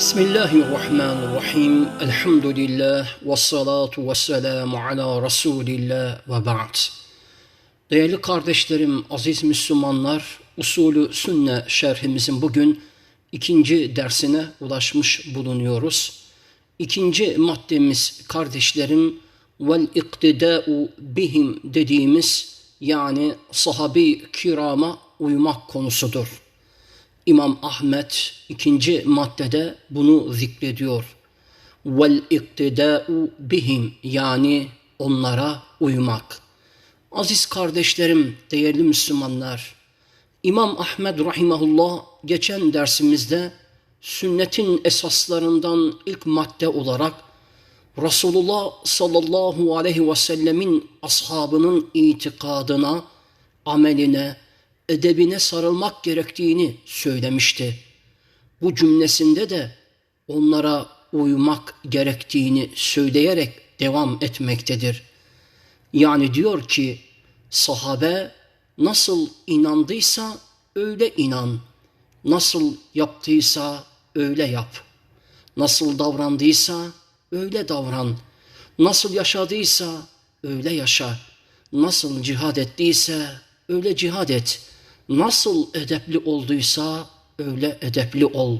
Bismillahirrahmanirrahim. Elhamdülillah ve salatu ve selamu ala Resulillah ve ba'd. Değerli kardeşlerim, aziz Müslümanlar, usulü sünne şerhimizin bugün ikinci dersine ulaşmış bulunuyoruz. İkinci maddemiz kardeşlerim, vel iktida'u bihim dediğimiz yani sahabi kirama uymak konusudur. İmam Ahmet ikinci maddede bunu zikrediyor. Vel iktida'u bihim yani onlara uymak. Aziz kardeşlerim, değerli Müslümanlar, İmam Ahmed rahimahullah geçen dersimizde sünnetin esaslarından ilk madde olarak Resulullah sallallahu aleyhi ve sellemin ashabının itikadına, ameline, edebine sarılmak gerektiğini söylemişti. Bu cümlesinde de onlara uymak gerektiğini söyleyerek devam etmektedir. Yani diyor ki sahabe nasıl inandıysa öyle inan. Nasıl yaptıysa öyle yap. Nasıl davrandıysa öyle davran. Nasıl yaşadıysa öyle yaşa. Nasıl cihad ettiyse öyle cihad et. Nasıl edepli olduysa öyle edepli ol.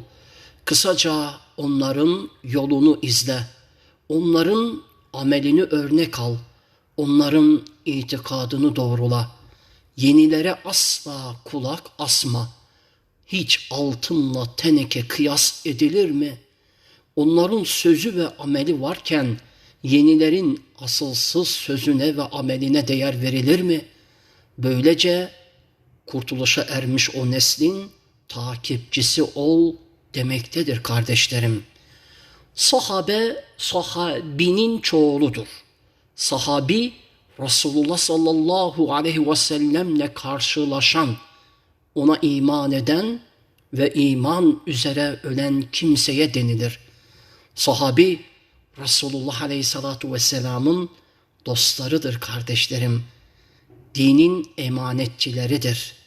Kısaca onların yolunu izle. Onların amelini örnek al. Onların itikadını doğrula. Yenilere asla kulak asma. Hiç altınla teneke kıyas edilir mi? Onların sözü ve ameli varken yenilerin asılsız sözüne ve ameline değer verilir mi? Böylece kurtuluşa ermiş o neslin takipçisi ol demektedir kardeşlerim. Sahabe sahabinin çoğuludur. Sahabi Resulullah sallallahu aleyhi ve sellemle karşılaşan, ona iman eden ve iman üzere ölen kimseye denilir. Sahabi Resulullah aleyhissalatu vesselamın dostlarıdır kardeşlerim. Dinin emanetçileridir.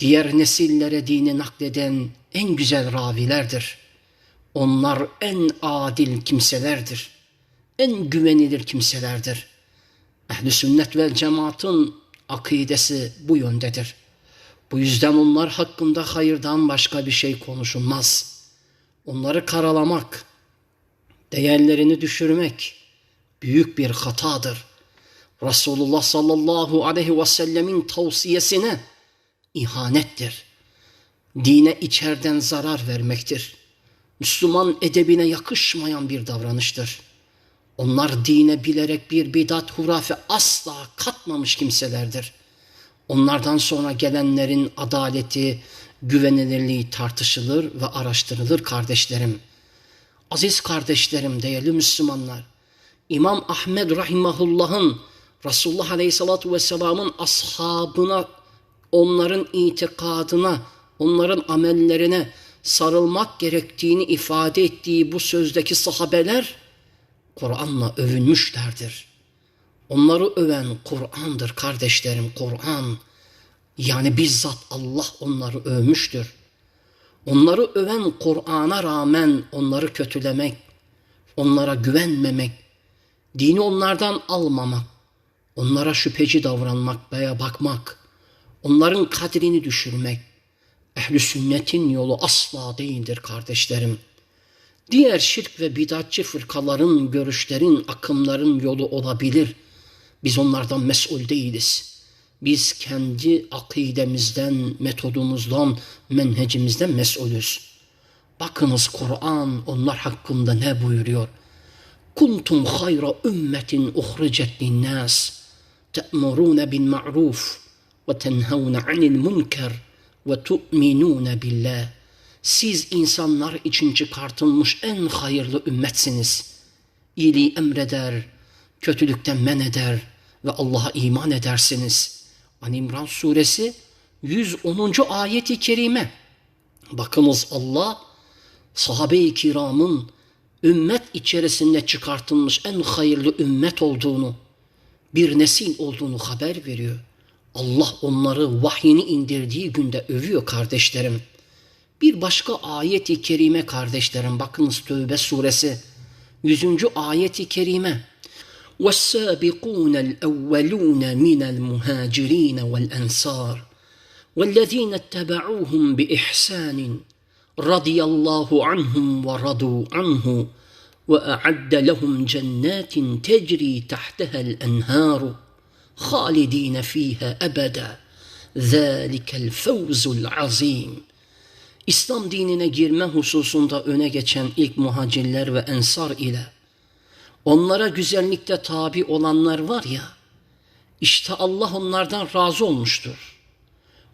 Diğer nesillere dini nakleden en güzel ravilerdir. Onlar en adil kimselerdir. En güvenilir kimselerdir. Ehli sünnet vel cemaatın akidesi bu yöndedir. Bu yüzden onlar hakkında hayırdan başka bir şey konuşulmaz. Onları karalamak, değerlerini düşürmek büyük bir hatadır. Resulullah sallallahu aleyhi ve sellemin tavsiyesine ihanettir. Dine içerden zarar vermektir. Müslüman edebine yakışmayan bir davranıştır. Onlar dine bilerek bir bidat hurafe asla katmamış kimselerdir. Onlardan sonra gelenlerin adaleti, güvenilirliği tartışılır ve araştırılır kardeşlerim. Aziz kardeşlerim, değerli Müslümanlar, İmam Ahmed Rahimahullah'ın Resulullah Aleyhisselatü Vesselam'ın ashabına, onların itikadına, onların amellerine sarılmak gerektiğini ifade ettiği bu sözdeki sahabeler Kur'an'la övünmüşlerdir. Onları öven Kur'an'dır kardeşlerim, Kur'an. Yani bizzat Allah onları övmüştür. Onları öven Kur'an'a rağmen onları kötülemek, onlara güvenmemek, dini onlardan almamak, onlara şüpheci davranmak veya bakmak, onların kadrini düşürmek, ehli sünnetin yolu asla değildir kardeşlerim. Diğer şirk ve bidatçı fırkaların, görüşlerin, akımların yolu olabilir. Biz onlardan mesul değiliz. Biz kendi akidemizden, metodumuzdan, menhecimizden mesulüz. Bakınız Kur'an onlar hakkında ne buyuruyor? Kuntum hayra ümmetin uhricet linnas te'muruna bil ma'ruf anil münker ve tu'minuna billah. Siz insanlar için çıkartılmış en hayırlı ümmetsiniz. İyiliği emreder, kötülükten men eder ve Allah'a iman edersiniz. An İmran suresi 110. ayeti kerime. Bakınız Allah sahabe-i kiramın ümmet içerisinde çıkartılmış en hayırlı ümmet olduğunu, bir nesil olduğunu haber veriyor. Allah onları vahyini indirdiği günde övüyor kardeşlerim. Bir başka ayeti kerime kardeşlerim bakınız Tövbe suresi 100. ayeti kerime. وَالسَّابِقُونَ الْأَوَّلُونَ مِنَ الْمُهَاجِرِينَ وَالْأَنصَارِ وَالَّذ۪ينَ اتَّبَعُوهُمْ بِإِحْسَانٍ رَضِيَ اللّٰهُ عَنْهُمْ وَرَضُوا عَنْهُ وَأَعَدَّ لَهُمْ جَنَّاتٍ تَجْرِي تَحْتَهَا الْأَنْهَارُ خَالِد۪ينَ ف۪يهَا أَبَدًا ذَٰلِكَ الْفَوْزُ الْعَظ۪يمُ İslam dinine girme hususunda öne geçen ilk muhacirler ve ensar ile onlara güzellikte tabi olanlar var ya, işte Allah onlardan razı olmuştur.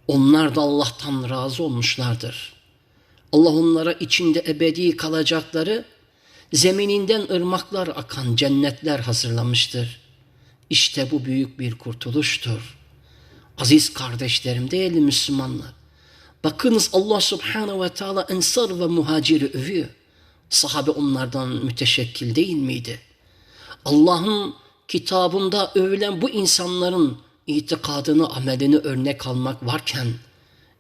Onlar da Allah'tan razı olmuşlardır. Allah onlara içinde ebedi kalacakları, zemininden ırmaklar akan cennetler hazırlamıştır. İşte bu büyük bir kurtuluştur. Aziz kardeşlerim, değerli Müslümanlar, bakınız Allah Subhanahu ve Teala ensar ve muhaciri övüyor. Sahabe onlardan müteşekkil değil miydi? Allah'ın kitabında övülen bu insanların itikadını, amelini örnek almak varken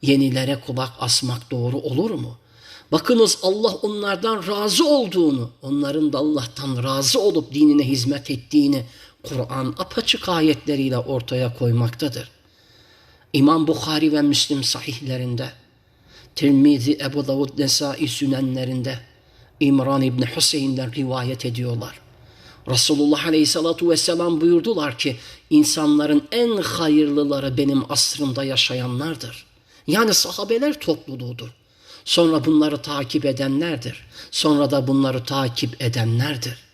yenilere kulak asmak doğru olur mu? Bakınız Allah onlardan razı olduğunu, onların da Allah'tan razı olup dinine hizmet ettiğini Kur'an apaçık ayetleriyle ortaya koymaktadır. İmam Bukhari ve Müslim sahihlerinde, Tirmizi, Ebu Davud, Nesai sünenlerinde İmran İbni Hüseyin'den rivayet ediyorlar. Resulullah Aleyhisselatü Vesselam buyurdular ki insanların en hayırlıları benim asrımda yaşayanlardır. Yani sahabeler topluluğudur. Sonra bunları takip edenlerdir. Sonra da bunları takip edenlerdir.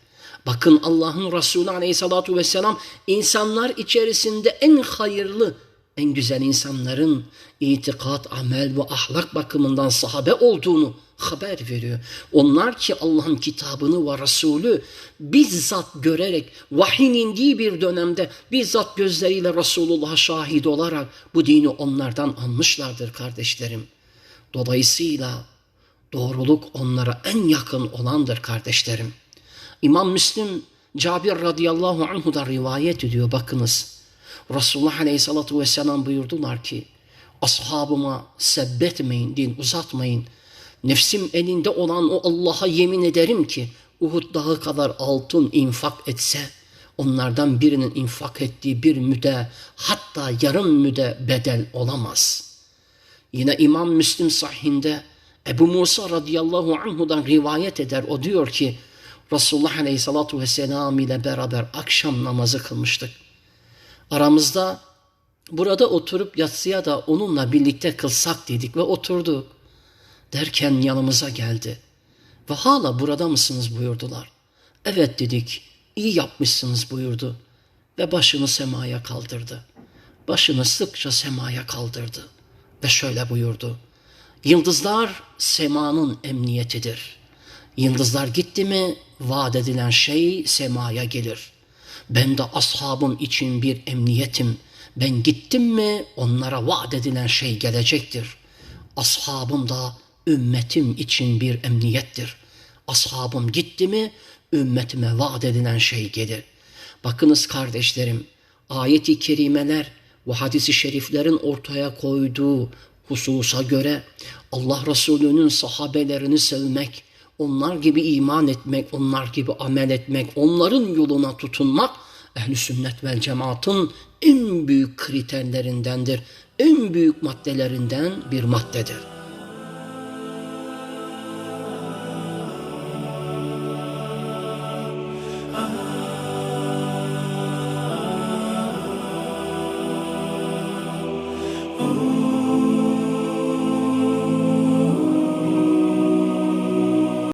Bakın Allah'ın Resulü Aleyhisselatü Vesselam insanlar içerisinde en hayırlı, en güzel insanların itikat, amel ve ahlak bakımından sahabe olduğunu haber veriyor. Onlar ki Allah'ın kitabını ve Resulü bizzat görerek vahyin indiği bir dönemde bizzat gözleriyle Resulullah'a şahit olarak bu dini onlardan almışlardır kardeşlerim. Dolayısıyla doğruluk onlara en yakın olandır kardeşlerim. İmam Müslim Cabir radıyallahu anhu'dan rivayet ediyor bakınız. Resulullah aleyhissalatu vesselam buyurdular ki ashabıma sebbetmeyin, din uzatmayın. Nefsim elinde olan o Allah'a yemin ederim ki Uhud dağı kadar altın infak etse onlardan birinin infak ettiği bir müde hatta yarım müde bedel olamaz. Yine İmam Müslim sahihinde Ebu Musa radıyallahu anhudan rivayet eder. O diyor ki Resulullah aleyhissalatu vesselam ile beraber akşam namazı kılmıştık. Aramızda burada oturup yatsıya da onunla birlikte kılsak dedik ve oturduk. Derken yanımıza geldi. Ve hala burada mısınız buyurdular. Evet dedik, iyi yapmışsınız buyurdu. Ve başını semaya kaldırdı. Başını sıkça semaya kaldırdı. Ve şöyle buyurdu. Yıldızlar semanın emniyetidir. Yıldızlar gitti mi vaat edilen şey semaya gelir. Ben de ashabım için bir emniyetim. Ben gittim mi onlara vaat edilen şey gelecektir. Ashabım da ümmetim için bir emniyettir. Ashabım gitti mi ümmetime vaat edilen şey gelir. Bakınız kardeşlerim ayeti kerimeler ve hadisi şeriflerin ortaya koyduğu hususa göre Allah Resulü'nün sahabelerini sevmek, onlar gibi iman etmek, onlar gibi amel etmek, onların yoluna tutunmak ehl sünnet vel cemaatın en büyük kriterlerindendir. En büyük maddelerinden bir maddedir.